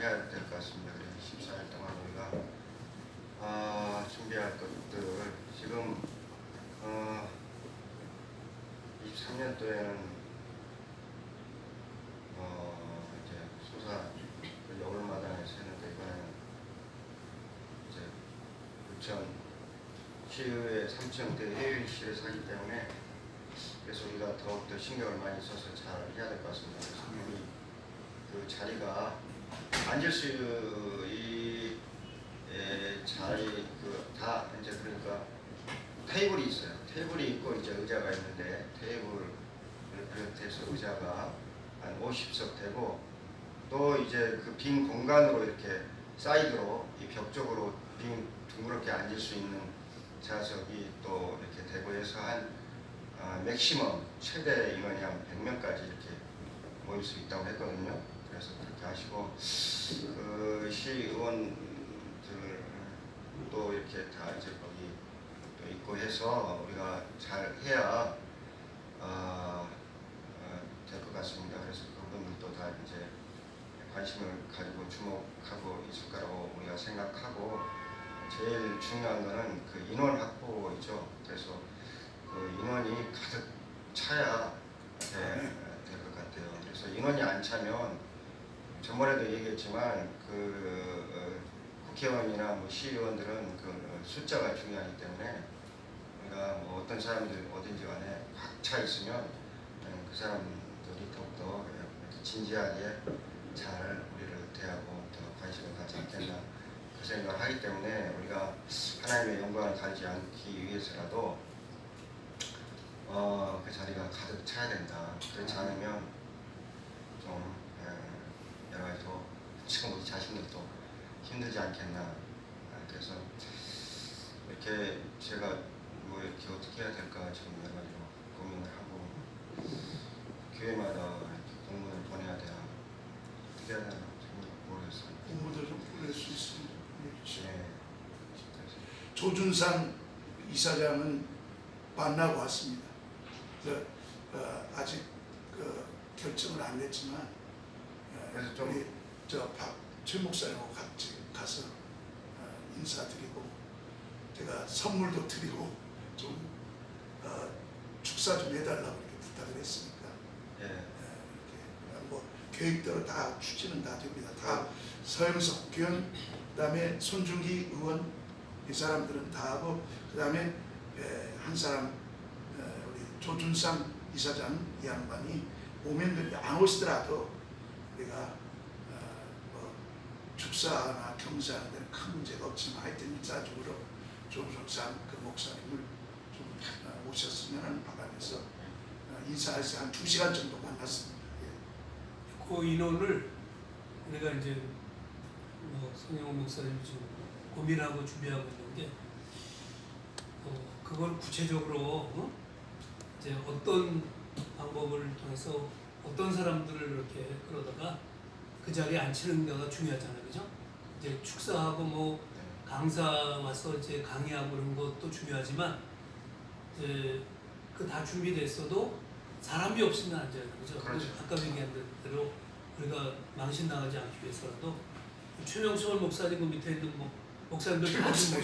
해야 될 것 같습니다. 그래서 14일 동안 우리가 아, 준비할 것들 지금 어, 23년도에는 어, 이제 소사 여울마당에서 했는데 이번에는 이제 부천 시의회 3층 대회의실에서 하기 때문에 그래서 우리가 더욱더 신경을 많이 써서 잘 해야 될 것 같습니다. 그래서 우리 그 자리가 앉을 수 이, 에, 자리 그다 이제 그러니까 테이블이 있어요. 테이블이 있고 이제 의자가 있는데 테이블을 비롯해서 의자가 한 50석 되고 또 이제 그 빈 공간으로 이렇게 사이드로 이 벽 쪽으로 빈 둥그렇게 앉을 수 있는 좌석이 또 이렇게 되고 해서 한 아, 맥시멈 최대 인원이 한 100명까지 이렇게 모일 수 있다고 했거든요. 그래서 그렇게 하시고 그 시의원들도 이렇게 다 이제 거기 또 있고 해서 우리가 잘 해야 어, 될것 같습니다. 그래서 그분들도 다 이제 관심을 가지고 주목하고 있을 거라고 우리가 생각하고 제일 중요한 거는 그 인원 확보이죠. 그래서 그 인원이 가득 차야 될것 같아요. 그래서 인원이 안 차면 전번에도 얘기했지만 그 어, 국회의원이나 뭐 시의원들은 그 숫자가 중요하기 때문에 우리가 뭐 어떤 사람들 어딘지 간에 꽉차 있으면 음, 그 사람들이 더욱더 이렇게 진지하게 잘 우리를 대하고 더 관심을 가지 않겠나 그 생각을 하기 때문에 우리가 하나님의 영광을 가리지 않기 위해서라도 어, 그 자리가 가득 차야 된다. 그렇지 않으면 좀 가지 더 지금 우리 자신들도 힘들지 않겠나. 아, 그래서 이렇게 제가 뭐 이렇게 어떻게 해야 될까 지금 여러 가지로 고민을 하고 교회마다 공문을 보내야 되나 어떻게 해야 되나 모르겠어요. 공부도 좀 보낼 수 해주시죠. 네. 그래서 조준상 이사장은 만나고 왔습니다. 그, 어, 아직 그 결정을 안 냈지만 어, 그래서 좀- 우리 저박최 목사님하고 같이 가서 어, 인사드리고 제가 선물도 드리고 좀 어, 축사 좀 해달라고 이렇게 부탁을 했으니까 예. 예, 이렇게 뭐 계획대로 다 추진은 다 됩니다. 다 서영석 교원 그다음에 손준기 의원 이 사람들은 다 하고 그다음에 예, 한 사람 예, 우리 조준상 이사장 이 양반이 오면 안 오시더라도 우리가 어, 뭐 축사나 경사하는 데는 큰 문제가 없지만 하여튼 일차적으로 조준상 그 목사님을 좀 어, 오셨으면 하는 바람에서 어, 인사해서 한 두 시간 정도 만났습니다. 예. 그 인원을 우리가 이제 뭐 성영호 목사님이 지금 고민하고 준비하고 있는데 어, 그걸 구체적으로 어? 이제 어떤 방법을 통해서 어떤 사람들을 이렇게 끌어다가 그 자리에 앉히는 데가 중요하잖아요, 그죠? 이제 축사하고 뭐 강사 와서 이제 강의하고 그런 것도 중요하지만 이제 그 다 준비됐어도 사람이 없으면 안 되는 거죠. 그렇죠. 아까 얘기한 대로 우리가 망신 당하지 않기 위해서라도 최명철 목사님 그 밑에 있는 뭐 목사님들 다 모시고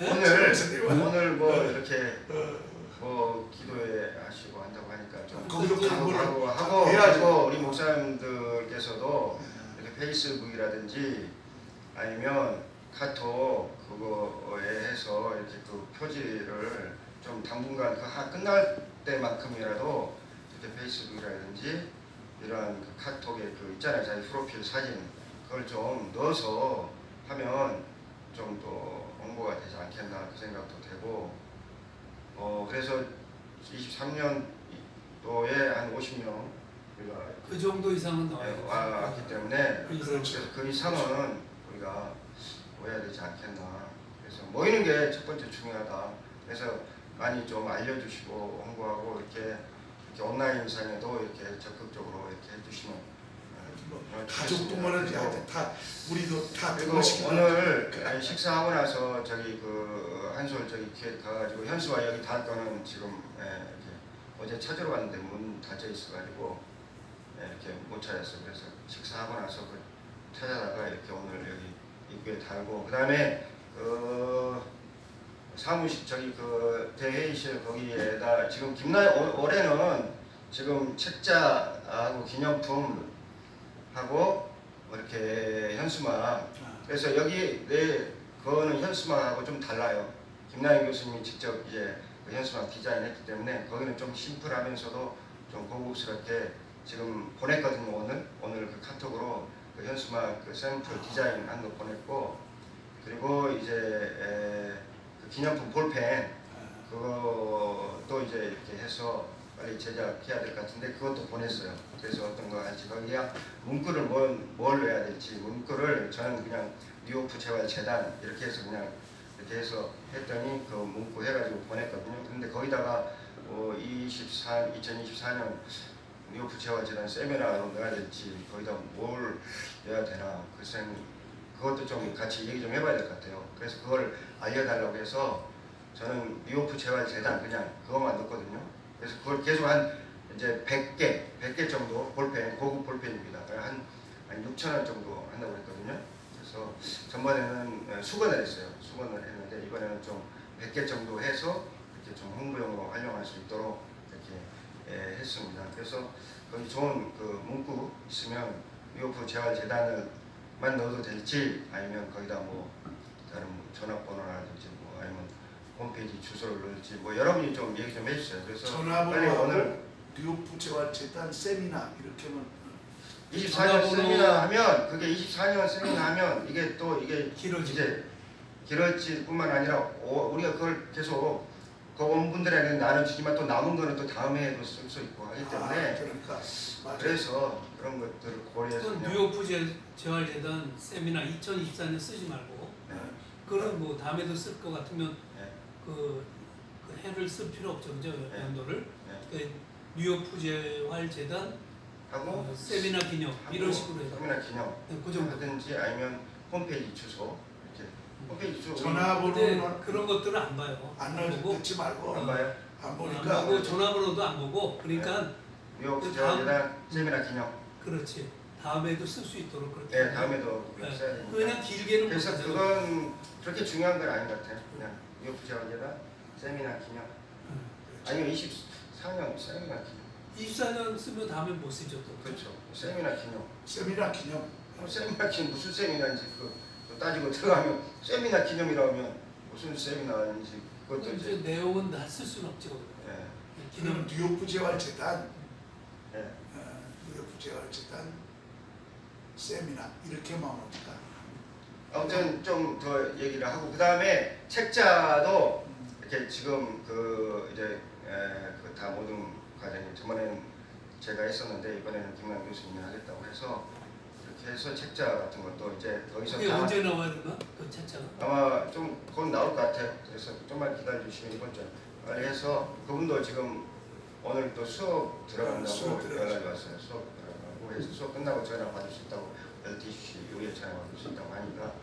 예? 오늘 오늘 뭐 이렇게 어, 뭐 기도회 하시고 한다고 하니까 좀 거기도 광고를 하고. 그리고 우리 목사님들께서도 이렇게 페이스북이라든지 아니면 카톡 그거에 해서 이렇게 그 표지를 좀 당분간 그 하- 끝날 때만큼이라도 이렇게 페이스북이라든지 이러한 그 카톡에 그 있잖아요 자기 프로필 사진 그걸 좀 넣어서 하면 좀더 홍보가 되지 않겠나 그 생각도 되고 어 그래서 23년도에 한 50명 우리가 그 정도 이상은 네, 나와요. 왔기 때문에 그 이상. 그렇죠. 그 이상은 우리가 모여야 되지 않겠나. 그래서 모이는 게 첫 번째 중요하다. 그래서 많이 좀 알려주시고 홍보하고 이렇게, 이렇게 온라인 상에도 이렇게 적극적으로 이렇게 해주시면 가족뿐만 아니라 하여튼 다 우리도 다 그것이 오늘 아니, 식사하고 나서 저기 그 한솔 저기 기회 가가지고 현수와 여기 닿을 거는 지금 예, 이렇게 어제 찾으러 왔는데 문 닫혀 있어가지고 예, 이렇게 못 찾았어요. 그래서 식사하고 나서 그 찾아다가 이렇게 오늘 여기 입구에 달고 그 다음에 그 사무실 저기 그 대회의실 거기에다 지금 김나 올- 올해는 지금 책자하고 기념품 하고 뭐 이렇게 현수막. 아, 그래서 여기 내 그거는 현수막하고 좀 달라요. 김나영 교수님이 직접 이제 그 현수막 디자인했기 때문에 거기는 좀 심플하면서도 좀 고급스럽게 지금 보냈거든요 오늘. 오늘 그 카톡으로 그 현수막 그 샘플 디자인 한 거 보냈고 그리고 이제 에, 그 기념품 볼펜 아, 그것도 이제 이렇게 해서 제작해야 될것 같은데 그것도 보냈어요. 그래서 어떤 거 할지 거기야 문구를 뭘, 뭘 넣어야 될지 문구를 저는 그냥 뉴욕 재활재단 이렇게 해서 그냥 이렇게 해서 했더니 그 문구 해가지고 보냈거든요. 근데 거기다가 어, 24, 2024년 뉴욕 재활재단 세미나로 넣어야 될지 거기다 뭘 넣어야 되나 글쎄 그것도 좀 같이 얘기 좀 해봐야 될 것 같아요. 그래서 그걸 알려달라고 해서 저는 뉴욕 재활재단 그냥 그것만 넣거든요. 그래서 그걸 계속 한 이제 100개, 100개 정도 볼펜, 고급 볼펜입니다. 한, 한 6천 원 정도 한다고 했거든요. 그래서 전번에는 어, 수건을 했어요. 수건을 했는데 이번에는 좀 100개 정도 해서 이렇게 좀 홍보용으로 활용할 수 있도록 이렇게 예, 했습니다. 그래서 거기 좋은 그 문구 있으면 미오프 재활재단을만 넣어도 될지 아니면 거기다 뭐 다른 뭐 전화번호라든지 홈페이지 주소를 넣을지 뭐 여러분이 좀 얘기 좀 해주세요. 그래서 빨리 오늘 뉴욕 재활재단 세미나 이렇게만 24년 전화번호- 세미나 하면 그게 24년 세미나 하면 이게 또 이게 길어지죠. 이제 길어질 뿐만 아니라 오- 우리가 그걸 계속 그 온 분들에게 나눠주지만 또 남은 거는 또 다음 해에도 쓸 수 있고 하기 아, 때문에 그러니까 맞아요. 그래서 그런 것들을 고려해서 그건 그냥 뉴욕 재- 재활재단 세미나 2024년 쓰지 말고 네, 그거는 뭐 다음에도 쓸 것 같으면 네, 그, 그 해를 쓸 필요 없죠, 그죠? 네. 연도를. 네. 그 뉴욕 재활 재단 하고 어, 세미나 기념 이런 식으로 해서 세미나 기념 네, 그 정도. 하든지 아니면 홈페이지 주소 이렇게 홈페이지 주소 근데 전화번호는 그런 것들은 안 봐요. 안안 보고 넣지 말고 안 봐요. 안 안 보니까 보고 전화번호도 안 보고 그러니까 뉴욕 그 재활재단 세미나 기념 그렇지 다음에도 쓸 수 있도록 그렇게. 네 다음에도 네. 써야 되니까 그냥 길게는 못 그래서 하잖아요. 그건 그렇게 중요한 건 아닌 것 같아요. 그냥 뉴욕 재활재단 세미나 기념 음. 아니면 24년 세미나 기념 24년 쓰면 다음에 못 쓰죠 또. 그렇죠 세미나 기념 세미나 기념 그럼 세미나 기념 무슨 세미나인지 그, 그 따지고 들어가면 세미나 기념이라면 무슨 세미나인지 그것도 이제 이제 내용은 다 쓸 수는 없죠. 예, 기념 뉴욕 재활재단 예. 어, 뉴욕 재활재단 세미나 이렇게만 오니까 아무튼 좀 더 얘기를 하고 그 다음에 책자도 이렇게 지금 그 이제 그 다 모든 과정이 저번에는 제가 했었는데 이번에는 김만 교수님이 하겠다고 해서 이렇게 해서 책자 같은 것도 이제 거기서 그게 다 언제 나와야 되나? 그 책자가? 아마 좀 곧 나올 것 같아요. 그래서 좀만 기다려 주시면 이번 주 빨리 해서 그분도 지금 오늘 또 수업 들어간다고 수업 들어가죠. 연락이 왔어요. 수업 해서 수업 끝나고 전화 받을 수 있다고 12시 이후에 전화 받을 수 있다고 하니까